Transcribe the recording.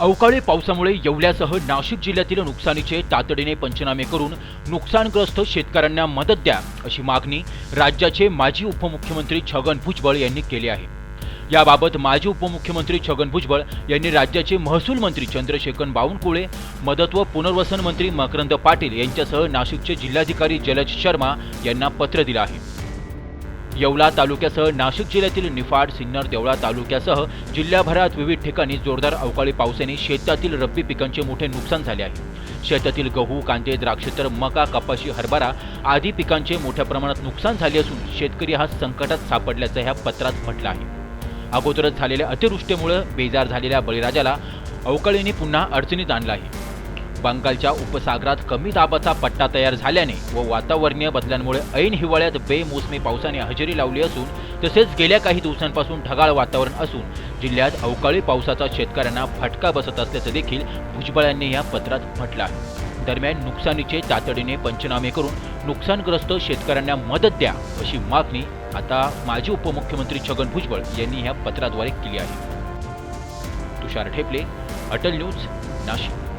अवकाळी पावसामुळे येवल्यासह नाशिक जिल्ह्यातील नुकसानीचे तातडीने पंचनामे करून नुकसानग्रस्त शेतकऱ्यांना मदत द्या अशी मागणी राज्याचे माजी उपमुख्यमंत्री छगन भुजबळ यांनी केली आहे. याबाबत माजी उपमुख्यमंत्री छगन भुजबळ यांनी राज्याचे महसूल मंत्री चंद्रशेखर बावनकुळे मदत व पुनर्वसन मंत्री मकरंद पाटील यांच्यासह नाशिकचे जिल्हाधिकारी जलज शर्मा यांना पत्र दिलं आहे. येवला तालुक्यासह नाशिक जिल्ह्यातील निफाड सिन्नर देवळा तालुक्यासह जिल्ह्याभरात विविध ठिकाणी जोरदार अवकाळी पावसाने शेतातील रब्बी पिकांचे मोठे नुकसान झाले आहे. शेतातील गहू कांदे द्राक्ष तर मका कपाशी हरभरा आदी पिकांचे मोठ्या प्रमाणात नुकसान झाले असून शेतकरी हा संकटात सापडल्याचं ह्या पत्रात म्हटलं आहे. अगोदरच झालेल्या अतिवृष्टीमुळे बेजार झालेल्या बळीराजाला अवकाळीने पुन्हा अडचणीत आणलं आहे. बंगालच्या उपसागरात कमी दाबाचा पट्टा तयार झाल्याने व वातावरणीय बदलांमुळे ऐन हिवाळ्यात बेमोसमी पावसाने हजेरी लावली असून तसेच गेल्या काही दिवसांपासून ढगाळ वातावरण असून जिल्ह्यात अवकाळी पावसाचा शेतकऱ्यांना फटका बसत असल्याचं देखील भुजबळ यांनी या पत्रात म्हटलं आहे. दरम्यान नुकसानीचे तातडीने पंचनामे करून नुकसानग्रस्त शेतकऱ्यांना मदत द्या अशी मागणी आता माजी उपमुख्यमंत्री छगन भुजबळ यांनी या पत्राद्वारे केली आहे. तुषार ठेपले अटल न्यूज नाशिक.